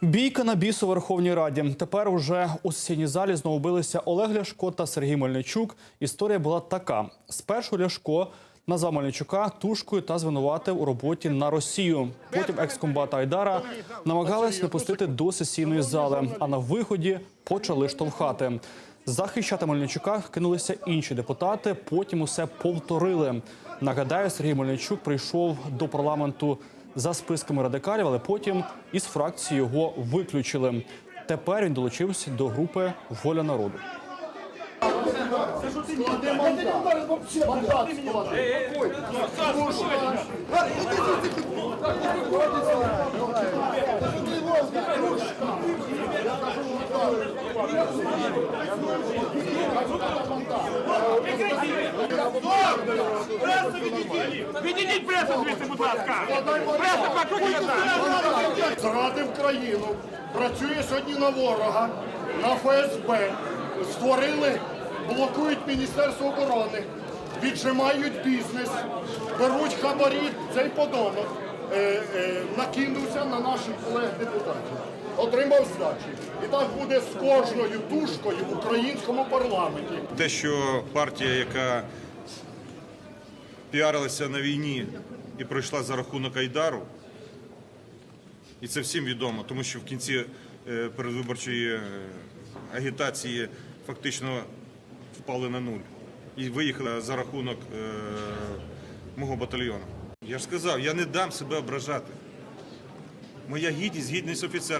Бійка на бісу Верховній Раді. Тепер уже у сесійній залі знову билися Олег Ляшко та Сергій Мельничук. Історія була така: спершу Ляшко назвав Мельничука тушкою та звинуватив у роботі на Росію. Потім екскомбата Айдара намагались не пустити до сесійної зали, а на виході почали штовхати. Захищати Мельничука кинулися інші депутати. Потім усе повторили. Нагадаю, Сергій Мельничук прийшов до парламенту за списками радикалів, але потім із фракції його виключили. Тепер він долучився до групи Воля народу. Відійдіть пресу звідси, будь ласка! Преса покрутіть зрадив країну, працює сьогодні на ворога, на ФСБ, створили, блокують Міністерство оборони, віджимають бізнес, беруть хабарі, цей подонок е, е, накинувся на наших колег депутатів. Отримав здачі. І так буде з кожною тушкою в українському парламенті. Те, що партія, яка піарилася на війні і пройшла за рахунок Айдару, і це всім відомо, тому що в кінці е, передвиборчої е, агітації фактично впали на нуль і виїхали за рахунок е, мого батальйону. Я ж сказав, я не дам себе ображати. Моя гідність, гідність офіцера.